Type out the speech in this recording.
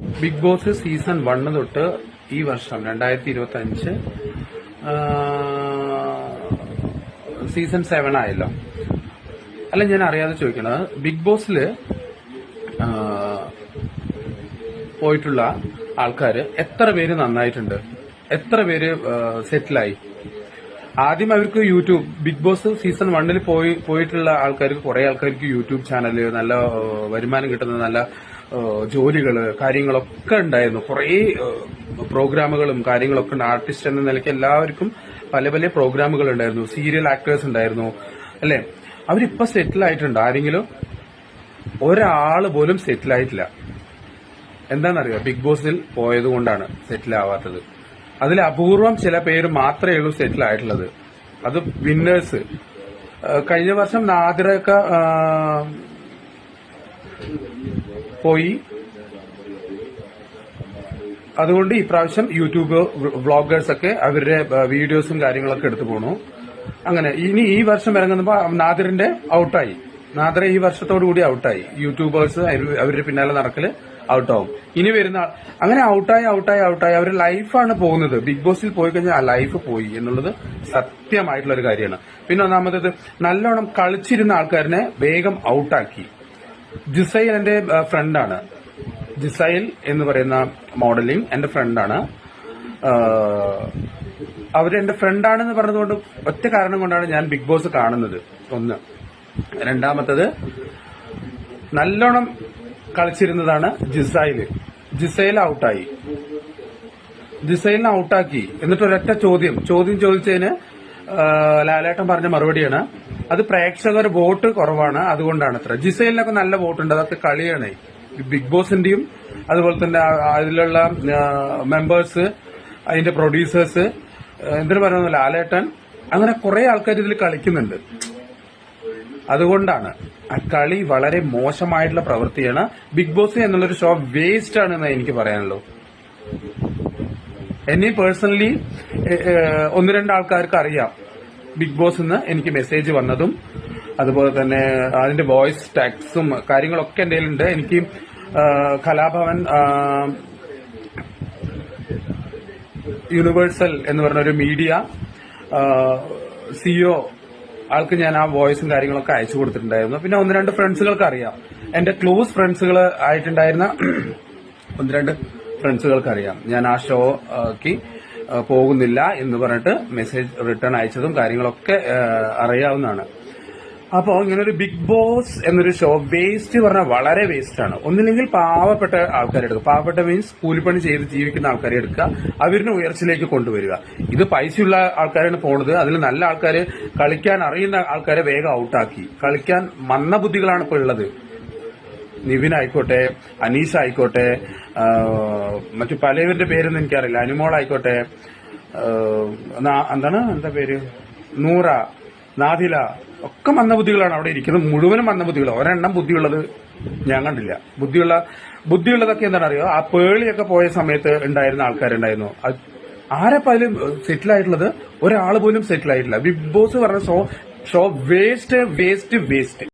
Big boss season one തൊട്ട് ഈ വർഷം രണ്ടായിരത്തി ഇരുപത്തി അഞ്ച് സീസൺ സെവൻ ആയല്ലോ. അല്ല ഞാൻ അറിയാതെ ചോദിക്കണത് ബിഗ് ബോസിൽ പോയിട്ടുള്ള ആൾക്കാർ എത്ര പേര് നന്നായിട്ടുണ്ട്? എത്ര പേര് സെറ്റിലായി? ആദ്യം അവർക്ക് യൂട്യൂബ് ബിഗ് ബോസ് സീസൺ വണ്ണിൽ പോയി പോയിട്ടുള്ള ആൾക്കാർക്ക് കുറെ ആൾക്കാർക്ക് യൂട്യൂബ് ചാനൽ നല്ല വരുമാനം കിട്ടുന്ന നല്ല ആ, ജോലികൾ കാര്യങ്ങളൊക്കെ ഉണ്ടായിരുന്നു. കുറേ പ്രോഗ്രാമുകളും കാര്യങ്ങളൊക്കെ ഉണ്ട്. ആർട്ടിസ്റ്റ് എന്ന നിലയ്ക്ക് എല്ലാവർക്കും പല പല പ്രോഗ്രാമുകൾ ഉണ്ടായിരുന്നു. സീരിയൽ ആക്ടേഴ്സ് ഉണ്ടായിരുന്നു. അല്ലെ? അവരിപ്പോ സെറ്റിൽ ആയിട്ടുണ്ട്. ആരെങ്കിലും? ഒരാൾ പോലും സെറ്റിൽ ആയിട്ടില്ല. എന്താണെന്നറിയോ? ബിഗ് ബോസിൽ പോയത് കൊണ്ടാണ് സെറ്റിൽ ആവാത്തത്. അതിൽ അപൂർവം ചില പേര് മാത്രമേ ഉള്ളൂ സെറ്റിൽ ആയിട്ടുള്ളത്. അത് വിന്നേഴ്സ് കഴിഞ്ഞ വർഷം നാദിറൊക്കെ പോയി. അതുകൊണ്ട് ഇപ്രാവശ്യം യൂട്യൂബ് വ്ളോഗേഴ്സ് ഒക്കെ അവരുടെ വീഡിയോസും കാര്യങ്ങളൊക്കെ എടുത്തു പോണു. അങ്ങനെ ഇനി ഈ വർഷം ഇറങ്ങുമ്പോൾ നാദിറിന്റെ ഔട്ടായി. നാദിറ ഈ വർഷത്തോടു കൂടി ഔട്ടായി. യൂട്യൂബേഴ്സ് അവരുടെ പിന്നാലെ നടക്കൽ ഔട്ടാവും. ഇനി വരുന്ന അങ്ങനെ ഔട്ടായി ഔട്ടായി ഔട്ടായി. അവരുടെ ലൈഫാണ് പോകുന്നത്. ബിഗ് ബോസിൽ പോയി കഴിഞ്ഞാൽ ആ ലൈഫ് പോയി എന്നുള്ളത് സത്യമായിട്ടുള്ള ഒരു കാര്യമാണ്. പിന്നെ ഒന്നാമത്തത് നല്ലോണം കളിച്ചിരുന്ന ആൾക്കാരനെ വേഗം ഔട്ടാക്കി. ജിസൈൽ എന്റെ ഫ്രണ്ടാണ്. ജിസൈൽ എന്ന് പറയുന്ന മോഡലിംഗ് എന്റെ ഫ്രണ്ടാണ്. അവരെന്റെ ഫ്രണ്ടാണെന്ന് പറഞ്ഞതുകൊണ്ട് ഒറ്റ കാരണം കൊണ്ടാണ് ഞാൻ ബിഗ് ബോസ് കാണുന്നത്. ഒന്ന്. രണ്ടാമത്തത് നല്ലോണം കളിച്ചിരുന്നതാണ് ജിസൈൽ ജിസൈൽ ഔട്ടായി. ജിസൈലിനെ ഔട്ടാക്കി. എന്നിട്ട് ഒരൊറ്റ ചോദ്യം. ചോദ്യം ചോദിച്ചതിന് ലാലേട്ടൻ പറഞ്ഞ മറുപടിയാണ് അത് പ്രേക്ഷകർ വോട്ട് കുറവാണ്. അതുകൊണ്ടാണ് അത്ര. ജിസൈലിനൊക്കെ നല്ല വോട്ടുണ്ട്. അതൊക്കെ കളിയാണ്. ബിഗ് ബോസിന്റെയും അതുപോലെ തന്നെ അതിലുള്ള മെമ്പേഴ്സ് അതിന്റെ പ്രൊഡ്യൂസേഴ്സ് എന്തിനു പറയുന്ന ലാലേട്ടൻ അങ്ങനെ കുറെ ആൾക്കാർ ഇതിൽ കളിക്കുന്നുണ്ട്. അതുകൊണ്ടാണ്. ആ കളി വളരെ മോശമായിട്ടുള്ള പ്രവൃത്തിയാണ്. ബിഗ് ബോസ് എന്നുള്ളൊരു ഷോ വേസ്റ്റ് ആണ് ആണെന്ന് എനിക്ക് പറയാനുള്ളൂ. എന്നെ പേഴ്സണലി ഒന്ന് രണ്ട് ആൾക്കാർക്ക് അറിയാം. ബിഗ് ബോസ് നിന്ന് എനിക്ക് മെസ്സേജ് വന്നതും അതുപോലെ തന്നെ അതിന്റെ വോയിസ് ടാക്സും കാര്യങ്ങളൊക്കെ എന്റെ കയ്യിലുണ്ട് എനിക്ക് കലാഭവൻ യൂണിവേഴ്സൽ എന്ന് പറഞ്ഞ ഒരു മീഡിയ സിഒ ആൾക്ക് ഞാൻ ആ വോയിസും കാര്യങ്ങളൊക്കെ അയച്ചു കൊടുത്തിട്ടുണ്ടായിരുന്നു. പിന്നെ ഒന്ന് രണ്ട് ഫ്രണ്ട്സുകൾക്ക് അറിയാം. എന്റെ ക്ലോസ് ഫ്രണ്ട്സുകൾ ആയിട്ടുണ്ടായിരുന്ന ഒന്ന് രണ്ട് ഫ്രണ്ട്സുകൾക്ക് അറിയാം. ഞാൻ ആ ഷോക്ക് പോകുന്നില്ല എന്ന് പറഞ്ഞിട്ട് മെസ്സേജ് റിട്ടേൺ അയച്ചതും കാര്യങ്ങളൊക്കെ അറിയാവുന്നതാണ്. അപ്പോ ഇങ്ങനൊരു ബിഗ് ബോസ് എന്നൊരു ഷോ വേസ്റ്റ് പറഞ്ഞാൽ വളരെ വേസ്റ്റ് ആണ്. ഒന്നില്ലെങ്കിൽ പാവപ്പെട്ട ആൾക്കാരെ എടുക്കുക. പാവപ്പെട്ട മീൻസ് കൂലിപ്പണി ചെയ്ത് ജീവിക്കുന്ന ആൾക്കാരെ എടുക്കുക. അവരിനെ ഉയർച്ചയിലേക്ക് കൊണ്ടുവരിക. ഇത് പൈസയുള്ള ആൾക്കാരാണ് പോണത്. അതിൽ നല്ല ആൾക്കാർ കളിക്കാൻ അറിയുന്ന ആൾക്കാരെ വേഗം ഔട്ടാക്കി കളിക്കാൻ മന്ദബുദ്ധികളാണ് ഇപ്പോൾ ഉള്ളത്. നിവിൻ ആയിക്കോട്ടെ അനീസ് ആയിക്കോട്ടെ മറ്റു പലവരുടെ പേരൊന്നും എനിക്കറിയില്ല. അനുമോൾ ആയിക്കോട്ടെ എന്താണ്? എന്താ പേര്? നൂറ നാദില ഒക്കെ മന്ദബുദ്ധികളാണ് അവിടെ ഇരിക്കുന്നത്. മുഴുവനും മന്ദബുദ്ധികൾ ഒരെണ്ണം ബുദ്ധിയുള്ളത് ഞാൻ കണ്ടില്ല. ബുദ്ധിയുള്ള ബുദ്ധിയുള്ളതൊക്കെ എന്താണ് അറിയോ ആ പേളിയൊക്കെ പോയ സമയത്ത് ഉണ്ടായിരുന്ന ആൾക്കാരുണ്ടായിരുന്നു. ആരപ്പ അതിൽ സെറ്റിൽ ആയിട്ടുള്ളത്? ഒരാൾ പോലും സെറ്റിൽ ആയിട്ടില്ല. ബിഗ് ബോസ് പറഞ്ഞ show show waste waste waste